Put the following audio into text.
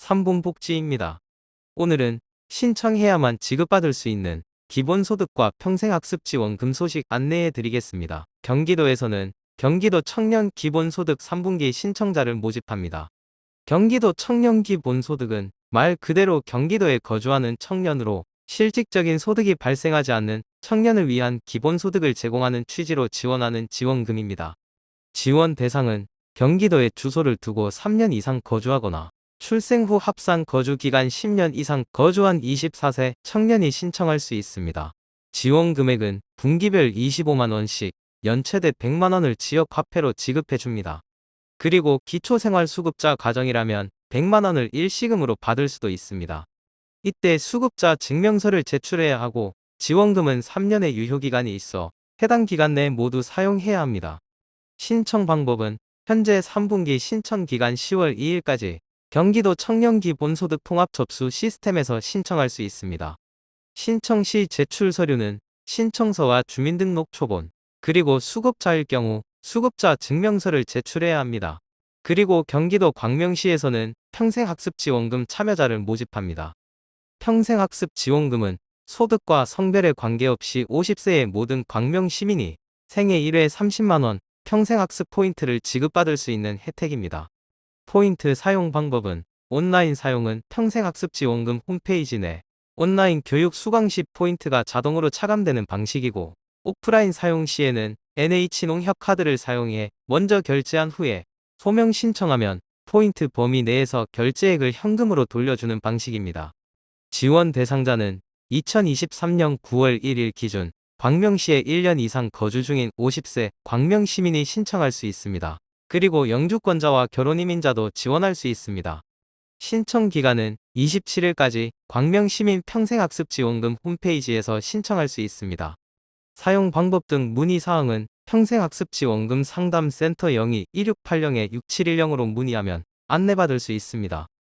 3분복지입니다. 오늘은 신청해야만 지급받을 수 있는 기본소득과 평생학습지원금 소식 안내해 드리겠습니다. 경기도에서는 경기도 청년 기본소득 3분기 신청자를 모집합니다. 경기도 청년 기본소득은 말 그대로 경기도에 거주하는 청년으로 실질적인 소득이 발생하지 않는 청년을 위한 기본소득을 제공하는 취지로 지원하는 지원금입니다. 지원 대상은 경기도에 주소를 두고 3년 이상 거주하거나 출생 후 합산 거주 기간 10년 이상 거주한 24세 청년이 신청할 수 있습니다. 지원 금액은 분기별 25만원씩 연 최대 100만원을 지역 화폐로 지급해 줍니다. 그리고 기초생활수급자 가정이라면 100만원을 일시금으로 받을 수도 있습니다. 이때 수급자 증명서를 제출해야 하고 지원금은 3년의 유효기간이 있어 해당 기간 내에 모두 사용해야 합니다. 신청 방법은 현재 3분기 신청 기간 10월 2일까지 경기도 청년기 본소득 통합 접수 시스템에서 신청할 수 있습니다. 신청 시 제출 서류는 신청서와 주민등록 초본, 그리고 수급자일 경우 수급자 증명서를 제출해야 합니다. 그리고 경기도 광명시에서는 평생학습지원금 참여자를 모집합니다. 평생학습지원금은 소득과 성별에 관계없이 50세의 모든 광명 시민이 생애 1회 30만원 평생학습 포인트를 지급받을 수 있는 혜택입니다. 포인트 사용 방법은 온라인 사용은 평생학습지원금 홈페이지 내 온라인 교육 수강 시 포인트가 자동으로 차감되는 방식이고 오프라인 사용 시에는 NH농협 카드를 사용해 먼저 결제한 후에 소명 신청하면 포인트 범위 내에서 결제액을 현금으로 돌려주는 방식입니다. 지원 대상자는 2023년 9월 1일 기준 광명시에 1년 이상 거주 중인 50세 광명 시민이 신청할 수 있습니다. 그리고 영주권자와 결혼이민자도 지원할 수 있습니다. 신청 기간은 27일까지 광명시민 평생학습지원금 홈페이지에서 신청할 수 있습니다. 사용 방법 등 문의사항은 평생학습지원금 상담센터 02-1680-6710으로 문의하면 안내받을 수 있습니다.